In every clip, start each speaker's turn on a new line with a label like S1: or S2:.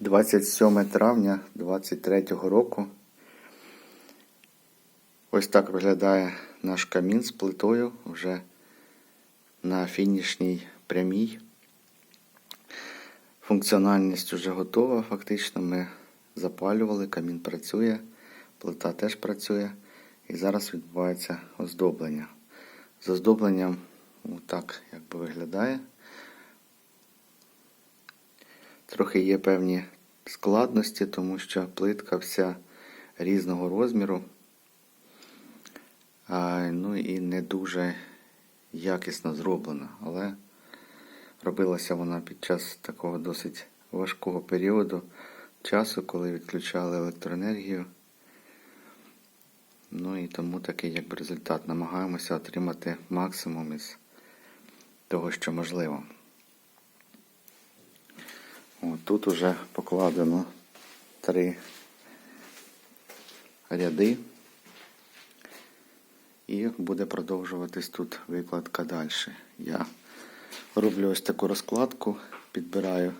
S1: 27 травня 23 року. Ось так виглядає наш камін з плитою вже на фінішній прямій. Функціональність вже готова. Фактично ми запалювали, камін працює, плита теж працює. І зараз відбувається оздоблення. З оздобленням отак якби виглядає. Трохи є певні складності, тому що плитка вся різного розміру. Ну і не дуже якісно зроблена. Але робилася вона під час такого досить важкого періоду часу, коли відключали електроенергію. Ну і тому такий якби результат. Намагаємося отримати максимум із того, що можливо. От тут уже покладено три ряди. І буде продовжуватись тут викладка далі. Я роблю ось таку розкладку, підбираю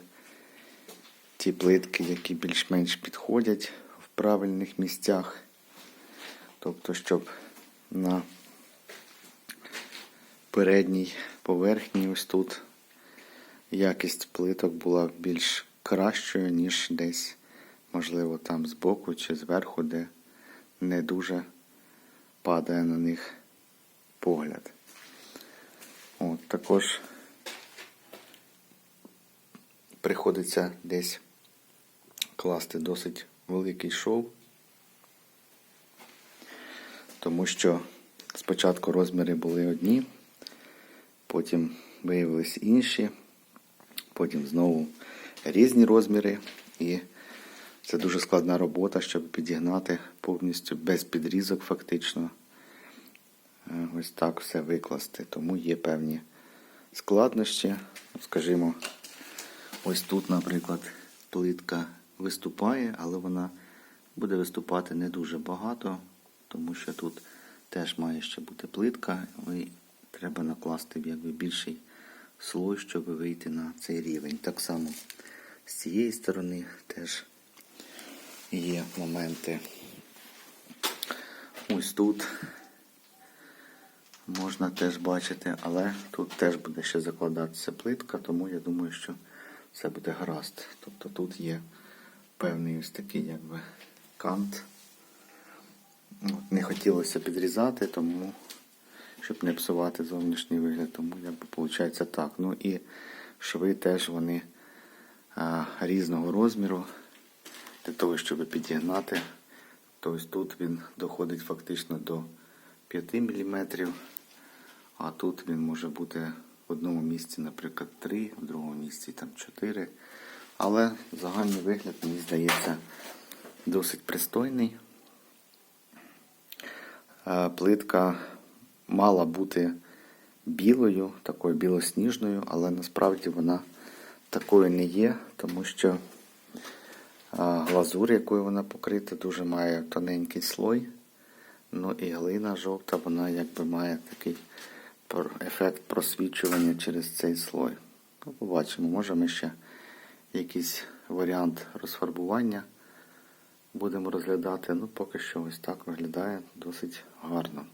S1: ті плитки, які більш-менш підходять в правильних місцях. Тобто, щоб на передній поверхні ось тут якість плиток була більш кращою, ніж десь, можливо, там збоку чи зверху, де не дуже падає на них погляд. От, також приходиться десь класти досить великий шов, тому що спочатку розміри були одні, потім виявились інші, потім знову різні розміри, і це дуже складна робота, щоб підігнати повністю без підрізок, фактично. Е, Ось так все викласти. Тому є певні складнощі. Скажімо, ось тут, наприклад, плитка виступає, але вона буде виступати не дуже багато, тому що тут теж має ще бути плитка, і треба накласти якби більший слой, щоб вийти на цей рівень. Так само з цієї сторони теж є моменти. Ось тут можна теж бачити, але тут теж буде ще закладатися плитка, тому я думаю, що все буде гаразд. Тобто тут є певний ось такий якби кант. Не хотілося підрізати, тому щоб не псувати зовнішній вигляд, тому якби виходить так. Ну і шви теж вони а, різного розміру для того, щоб підігнати. Тобто тут він доходить фактично до 5 мм, а тут він може бути в одному місці, наприклад, 3, в другому місці там 4. Але загальний вигляд, мені здається, досить пристойний. Е, Плитка мала бути білою, такою білосніжною, але насправді вона такою не є, тому що глазур, якою вона покрита, дуже має тоненький слой. Ну і глина жовта, вона якби має такий ефект просвічування через цей слой. Ну, побачимо, може ми ще якийсь варіант розфарбування будемо розглядати. Ну, поки що ось так виглядає досить гарно.